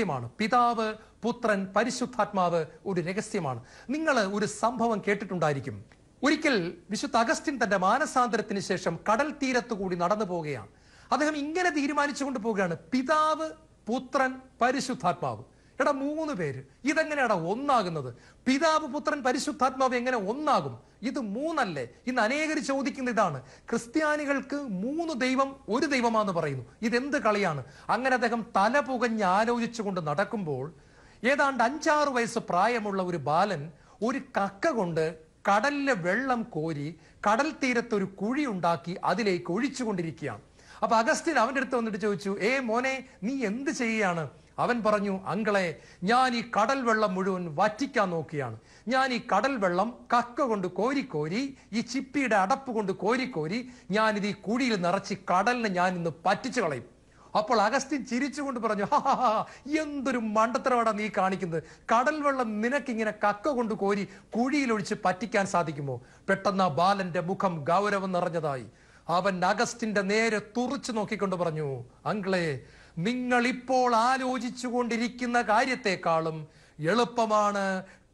രഹസ്യമാണ്. പിതാവ് പുത്രൻ പരിശുദ്ധാത്മാവ് ഒരു രഹസ്യമാണ്. നിങ്ങൾ ഒരു സംഭവം കേട്ടിട്ടുണ്ടായിരിക്കും. ഒരിക്കൽ വിശുദ്ധ അഗസ്റ്റിൻ തന്റെ മാനസാന്തരത്തിന് ശേഷം കടൽ തീരത്തു കൂടി നടന്നു പോവുകയാണ്. അദ്ദേഹം ഇങ്ങനെ തീരുമാനിച്ചുകൊണ്ട് പോവുകയാണ്. പിതാവ് പുത്രൻ പരിശുദ്ധാത്മാവ്. എടാ മൂന്ന് പേര്. ഇതെങ്ങനെയാടാ ഒന്നാകുന്നത്? പിതാവ് പുത്രൻ പരിശുദ്ധാത്മാവ് എങ്ങനെ ഒന്നാകും? ഇത് മൂന്നല്ലേ? ഇന്ന് അനേകർ ചോദിക്കുന്ന ഇതാണ്. ക്രിസ്ത്യാനികൾക്ക് മൂന്ന് ദൈവം ഒരു ദൈവമാണെന്ന് പറയുന്നു. ഇതെന്ത് കളിയാണ്? അങ്ങനെ അദ്ദേഹം തല പുകഞ്ഞ് ആലോചിച്ചുകൊണ്ട് നടക്കുമ്പോൾ ഏതാണ്ട് അഞ്ചാറ് വയസ്സ് പ്രായമുള്ള ഒരു ബാലൻ ഒരു കക്ക കൊണ്ട് കടലിലെ വെള്ളം കോരി കടൽ തീരത്ത് ഒരു കുഴി ഉണ്ടാക്കി അതിലേക്ക് ഒഴിച്ചുകൊണ്ടിരിക്കുകയാണ്. അപ്പൊ അഗസ്റ്റിൻ അവന്റെ അടുത്ത് വന്നിട്ട് ചോദിച്ചു ഏ മോനെ നീ എന്ത് ചെയ്യുകയാണ്? അവൻ പറഞ്ഞു അങ്കളെ ഞാൻ ഈ കടൽ വെള്ളം മുഴുവൻ വറ്റിക്കാൻ നോക്കിയാണ് ഞാൻ ഈ കടൽ വെള്ളം കക്ക കൊണ്ട് കോരി കോരി ഈ ചിപ്പിയുടെ അടപ്പ് കൊണ്ട് കോരിക്കോരി ഞാനിത് ഈ കുഴിയിൽ നിറച്ച് കടലിനെ ഞാൻ ഇന്ന് പറ്റിച്ചു കളയും. അപ്പോൾ അഗസ്റ്റിൻ ചിരിച്ചുകൊണ്ട് പറഞ്ഞു "ഹാ, ഹാ, ഹാ, എന്തൊരു മണ്ടത്തരവാടാ നീ കാണിക്കുന്നത്. കടൽ വെള്ളം നിനക്കിങ്ങനെ കക്ക കൊണ്ട് കോരി കുഴിയിലൊഴിച്ച് പറ്റിക്കാൻ സാധിക്കുമോ? പെട്ടെന്ന് ആ ബാലന്റെ മുഖം ഗൗരവം നിറഞ്ഞതായി. അവൻ അഗസ്റ്റിന്റെ നേരെ തുറച്ചു നോക്കിക്കൊണ്ട് പറഞ്ഞു അങ്കിളെ നിങ്ങൾ ഇപ്പോൾ ആലോചിച്ചു കൊണ്ടിരിക്കുന്ന കാര്യത്തെക്കാളും എളുപ്പമാണ്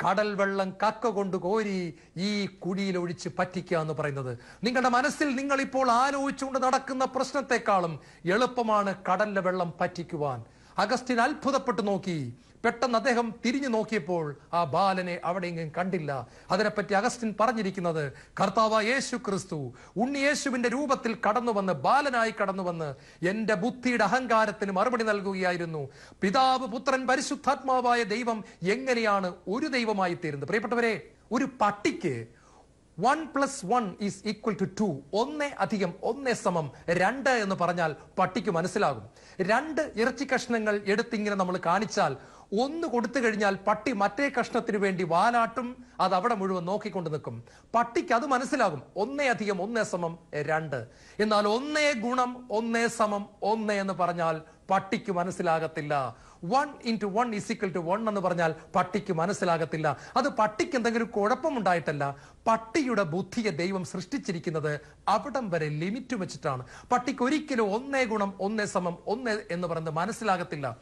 കടൽ വെള്ളം കക്ക കൊണ്ട് കോരി ഈ കുഴിയിൽ ഒഴിച്ച് പറ്റിക്കുക എന്ന് പറയുന്നത്. നിങ്ങളുടെ മനസ്സിൽ നിങ്ങൾ ഇപ്പോൾ ആലോചിച്ചുകൊണ്ട് നടക്കുന്ന പ്രശ്നത്തെക്കാളും എളുപ്പമാണ് കടലിലെ വെള്ളം പറ്റിക്കുവാൻ. അഗസ്റ്റിൻ അത്ഭുതപ്പെട്ടു നോക്കി. പെട്ടെന്ന് അദ്ദേഹം തിരിഞ്ഞു നോക്കിയപ്പോൾ ആ ബാലനെ അവിടെയെങ്കിലും കണ്ടില്ല. അതിനെപ്പറ്റി അഗസ്റ്റിൻ പറഞ്ഞിരിക്കുന്നത് കർത്താവ് യേശു ക്രിസ്തു ഉണ്ണി യേശുവിന്റെ രൂപത്തിൽ കടന്നു വന്ന് ബാലനായി കടന്നു വന്ന് എന്റെ ബുദ്ധിയുടെ അഹങ്കാരത്തിന് മറുപടി നൽകുകയായിരുന്നു. പിതാവ് പുത്രൻ പരിശുദ്ധാത്മാവായ ദൈവം എങ്ങനെയാണ് ഒരു ദൈവമായി തീരുന്നത് പ്രിയപ്പെട്ടവരെ ഒരു പട്ടിക്ക് one plus one is equal to two two അധികം ഒന്നേ സമം രണ്ട് എന്ന് പറഞ്ഞാൽ പട്ടിക്ക് മനസ്സിലാകും. രണ്ട് ഇറച്ചി കഷ്ണങ്ങൾ എടുത്തിങ്ങനെ നമ്മൾ കാണിച്ചാൽ ഒന്ന് കൊടുത്തു കഴിഞ്ഞാൽ പട്ടി മറ്റേ കഷ്ണത്തിന് വേണ്ടി വാലാട്ടും അത് അവിടെ മുഴുവൻ നോക്കിക്കൊണ്ട് നിൽക്കും. പട്ടിക്ക് അത് മനസ്സിലാകും. ഒന്നേ അധികം ഒന്നേ സമം രണ്ട്. എന്നാൽ ഒന്നേ ഗുണം ഒന്നേ സമം ഒന്ന് എന്ന് പറഞ്ഞാൽ പട്ടിക്ക് മനസ്സിലാകത്തില്ല. One into one is equal two one എന്ന് പറഞ്ഞാൽ പട്ടിക്ക് മനസ്സിലാകത്തില്ല. അത് പട്ടിക്ക് എന്തെങ്കിലും കുഴപ്പമുണ്ടായിട്ടല്ല. പട്ടിയുടെ ബുദ്ധിയെ ദൈവം സൃഷ്ടിച്ചിരിക്കുന്നത് അവിടം വരെ ലിമിറ്റ് വെച്ചിട്ടാണ്. പട്ടിക്ക് ഒരിക്കലും ഒന്നേ ഗുണം ഒന്നേ സമം ഒന്ന് എന്ന് പറയുന്നത് മനസ്സിലാകത്തില്ല.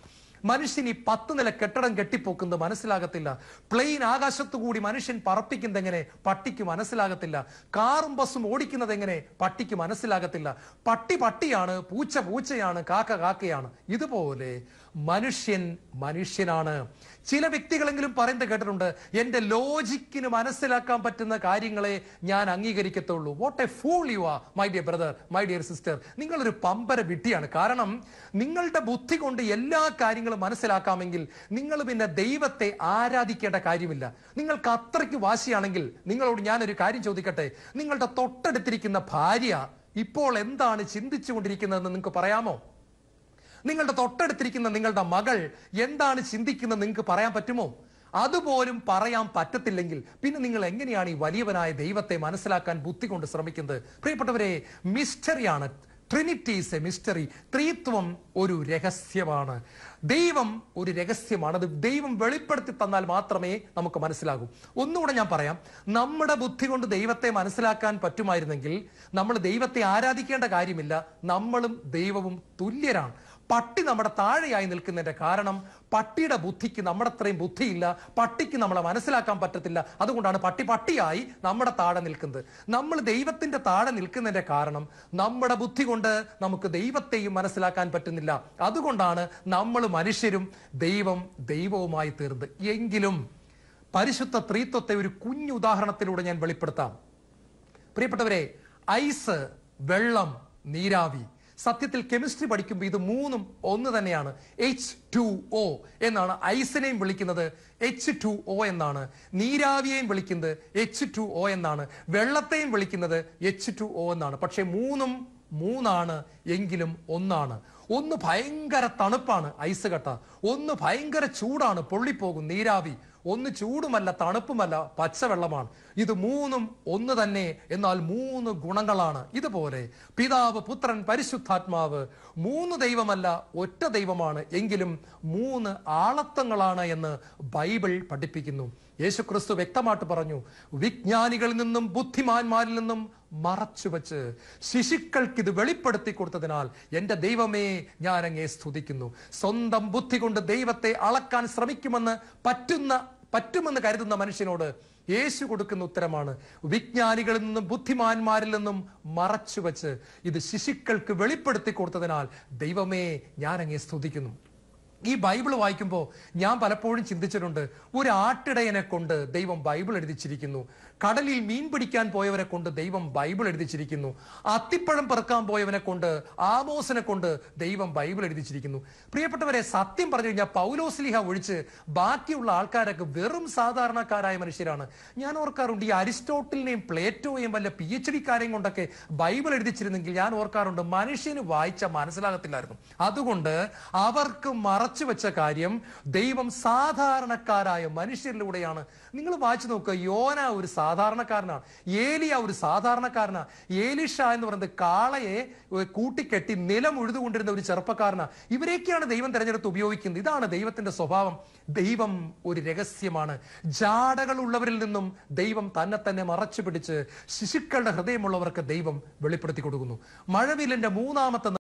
മനുഷ്യൻ ഈ പത്ത് നില കെട്ടിടം കെട്ടിപ്പോക്കുന്നത് മനസ്സിലാകത്തില്ല. പ്ലെയിൻ ആകാശത്തു കൂടി മനുഷ്യൻ പറപ്പിക്കുന്നത് എങ്ങനെ? പട്ടിക്ക് മനസ്സിലാകത്തില്ല. കാറും ബസ്സും ഓടിക്കുന്നത് എങ്ങനെ? പട്ടിക്ക് മനസ്സിലാകത്തില്ല. പട്ടി പട്ടിയാണ് പൂച്ച പൂച്ചയാണ് കാക്ക കാക്കയാണ്. ഇതുപോലെ മനുഷ്യൻ മനുഷ്യനാണ്. ചില വ്യക്തികളെങ്കിലും പറയുന്നത് കേട്ടിട്ടുണ്ട് എന്റെ ലോജിക്കിന് മനസ്സിലാക്കാൻ പറ്റുന്ന കാര്യങ്ങളെ ഞാൻ അംഗീകരിക്കത്തുള്ളൂ. What a fool you ah my dear brother my dear sister നിങ്ങളൊരു പമ്പര വിട്ടിയാണ് കാരണം നിങ്ങളുടെ ബുദ്ധി കൊണ്ട് എല്ലാ കാര്യങ്ങളും മനസ്സിലാക്കാമെങ്കിൽ നിങ്ങൾ പിന്നെ ദൈവത്തെ ആരാധിക്കേണ്ട കാര്യമില്ല. നിങ്ങൾക്ക് അത്രയ്ക്ക് വാശിയാണെങ്കിൽ നിങ്ങളോട് ഞാനൊരു കാര്യം ചോദിക്കട്ടെ? നിങ്ങളുടെ തൊട്ടടുത്തിരിക്കുന്ന ഭാര്യ ഇപ്പോൾ എന്താണ് ചിന്തിച്ചുകൊണ്ടിരിക്കുന്നതെന്ന് നിങ്ങൾക്ക് പറയാമോ? നിങ്ങളുടെ തൊട്ടടുത്തിരിക്കുന്ന നിങ്ങളുടെ മകൾ എന്താണ് ചിന്തിക്കുന്നത് നിങ്ങൾക്ക് പറയാൻ പറ്റുമോ? അതുപോലും പറയാൻ പറ്റത്തില്ലെങ്കിൽ പിന്നെ നിങ്ങൾ എങ്ങനെയാണ് ഈ വലിയവനായ ദൈവത്തെ മനസ്സിലാക്കാൻ ബുദ്ധി കൊണ്ട് ശ്രമിക്കുന്നത്? പ്രിയപ്പെട്ടവരെ മിസ്റ്ററിയാണ് ട്രിനിറ്റി ഇസ് എ മിസ്റ്ററി ത്രീത്വം ഒരു രഹസ്യമാണ്. ദൈവം ഒരു രഹസ്യമാണ്. അത് ദൈവം വെളിപ്പെടുത്തി തന്നാൽ മാത്രമേ നമുക്ക് മനസ്സിലാകൂ. ഒന്നുകൂടെ ഞാൻ പറയാം. നമ്മുടെ ബുദ്ധി കൊണ്ട് ദൈവത്തെ മനസ്സിലാക്കാൻ പറ്റുമായിരുന്നെങ്കിൽ നമ്മൾ ദൈവത്തെ ആരാധിക്കേണ്ട കാര്യമില്ല. നമ്മളും ദൈവവും തുല്യരാണ്. പട്ടി നമ്മുടെ താഴെയായി നിൽക്കുന്നതിന്റെ കാരണം പട്ടിയുടെ ബുദ്ധിക്ക് നമ്മുടെ അത്രയും ബുദ്ധിയില്ല പട്ടിക്ക് നമ്മളെ മനസ്സിലാക്കാൻ പറ്റത്തില്ല. അതുകൊണ്ടാണ് പട്ടി പട്ടിയായി നമ്മുടെ താഴെ നിൽക്കുന്നത്. നമ്മൾ ദൈവത്തിന്റെ താഴെ നിൽക്കുന്നതിന്റെ കാരണം നമ്മുടെ ബുദ്ധി കൊണ്ട് നമുക്ക് ദൈവത്തെയും മനസ്സിലാക്കാൻ പറ്റുന്നില്ല. അതുകൊണ്ടാണ് നമ്മൾ മനുഷ്യരും ദൈവം ദൈവവുമായി തീർന്നത് എങ്കിലും പരിശുദ്ധ ത്രീത്വത്തെ ഒരു കുഞ്ഞു ഉദാഹരണത്തിലൂടെ ഞാൻ വെളിപ്പെടുത്താം. പ്രിയപ്പെട്ടവരെ ഐസ് വെള്ളം നീരാവി. സത്യത്തിൽ കെമിസ്ട്രി പഠിക്കുമ്പോൾ ഇത് മൂന്നും ഒന്ന് തന്നെയാണ്. എച്ച് ടു ഒ എന്നാണ് ഐസിനെയും വിളിക്കുന്നത്. എച്ച് ടു ഒ എന്നാണ്. നീരാവിയെയും വിളിക്കുന്നത് എച്ച് ടു ഒ എന്നാണ്. വെള്ളത്തെയും വിളിക്കുന്നത് എച്ച് ടു ഒ എന്നാണ്. പക്ഷേ മൂന്നും മൂന്നാണ് എങ്കിലും ഒന്നാണ്. ഒന്ന് ഭയങ്കര തണുപ്പാണ് ഐസ് കട്ട. ഒന്ന് ഭയങ്കര ചൂടാണ് പൊള്ളിപ്പോകും നീരാവി. ഒന്ന് ചൂടുമല്ല തണുപ്പുമല്ല പച്ചവെള്ളമാണ്. ഇത് മൂന്നും ഒന്ന് തന്നെ എന്നാൽ മൂന്ന് ഗുണങ്ങളാണ്. ഇതുപോലെ പിതാവ് പുത്രൻ പരിശുദ്ധാത്മാവ് മൂന്ന് ദൈവമല്ല ഒറ്റ ദൈവമാണ്. എങ്കിലും മൂന്ന് ആളത്വങ്ങളാണ് എന്ന് ബൈബിൾ പഠിപ്പിക്കുന്നു. യേശുക്രിസ്തു വ്യക്തമായിട്ട് പറഞ്ഞു വിജ്ഞാനികളിൽ നിന്നും ബുദ്ധിമാന്മാരിൽ നിന്നും മറച്ചുവെച്ച് ശിശുക്കൾക്ക് ഇത് വെളിപ്പെടുത്തി കൊടുത്തതിനാൽ എന്റെ ദൈവമേ ഞാൻ അങ്ങേ സ്തുതിക്കുന്നു. സ്വന്തം ബുദ്ധി കൊണ്ട് ദൈവത്തെ അളക്കാൻ ശ്രമിക്കുമെന്ന് പറ്റുന്ന പറ്റുമെന്ന് കരുതുന്ന മനുഷ്യനോട് യേശു കൊടുക്കുന്ന ഉത്തരമാണ്. വിജ്ഞാനികളിൽ നിന്നും ബുദ്ധിമാന്മാരിൽ നിന്നും മറച്ചു മറച്ചുവെച്ച് ഇത് ശിശുക്കൾക്ക് വെളിപ്പെടുത്തി കൊടുത്തതിനാൽ ദൈവമേ ഞാൻ സ്തുതിക്കുന്നു. ഈ ബൈബിൾ വായിക്കുമ്പോൾ ഞാൻ പലപ്പോഴും ചിന്തിച്ചിട്ടുണ്ട് ഒരു ആട്ടിടയനെ കൊണ്ട് ദൈവം ബൈബിൾ എഴുതിച്ചിരിക്കുന്നു. കടലിൽ മീൻ പിടിക്കാൻ പോയവരെ കൊണ്ട് ദൈവം ബൈബിൾ എഴുതിച്ചിരിക്കുന്നു. അത്തിപ്പഴം പെറുക്കാൻ പോയവനെ കൊണ്ട് ആമോസിനെ കൊണ്ട് ദൈവം ബൈബിൾ എഴുതിച്ചിരിക്കുന്നു. പ്രിയപ്പെട്ടവരെ സത്യം പറഞ്ഞു കഴിഞ്ഞാൽ പൗലോസ്ലിഹ ഒഴിച്ച് ബാക്കിയുള്ള ആൾക്കാരൊക്കെ വെറും സാധാരണക്കാരായ മനുഷ്യരാണ്. ഞാൻ ഓർക്കാറുണ്ട് ഈ അരിസ്റ്റോട്ടിലിനെയും പ്ലേറ്റോയും വല്ല പി എച്ച് ഡിക്കാരെയും കൊണ്ടൊക്കെ ബൈബിൾ എഴുതിച്ചിരുന്നെങ്കിൽ ഞാൻ ഓർക്കാറുണ്ട് മനുഷ്യന് വായിച്ച മനസ്സിലാകത്തില്ലായിരുന്നു. അതുകൊണ്ട് അവർക്ക് മറച്ചു വെച്ച കാര്യം ദൈവം സാധാരണക്കാരായ മനുഷ്യരിലൂടെയാണ്. നിങ്ങൾ വായിച്ചു നോക്കുക യോന ഒരു സാധാരണക്കാരനാണ്. ഏലിയ ഒരു സാധാരണക്കാരനാണ്. ഏലിഷ എന്ന് പറയുന്നത് കാളയെ കൂട്ടിക്കെട്ടി നിലം ഉഴുതുകൊണ്ടിരുന്ന ഒരു ചെറുപ്പക്കാരനാണ്. ഇവരെയൊക്കെയാണ് ദൈവം തിരഞ്ഞെടുത്ത് ഉപയോഗിക്കുന്നത്. ഇതാണ് ദൈവത്തിന്റെ സ്വഭാവം. ദൈവം ഒരു രഹസ്യമാണ്. ജാടകൾ ഉള്ളവരിൽ നിന്നും ദൈവം തന്നെ തന്നെ മറച്ചു പിടിച്ച് ശിശുക്കളുടെ ഹൃദയമുള്ളവർക്ക് ദൈവം വെളിപ്പെടുത്തി കൊടുക്കുന്നു. മഴവിലിന്റെ മൂന്നാമത്തെ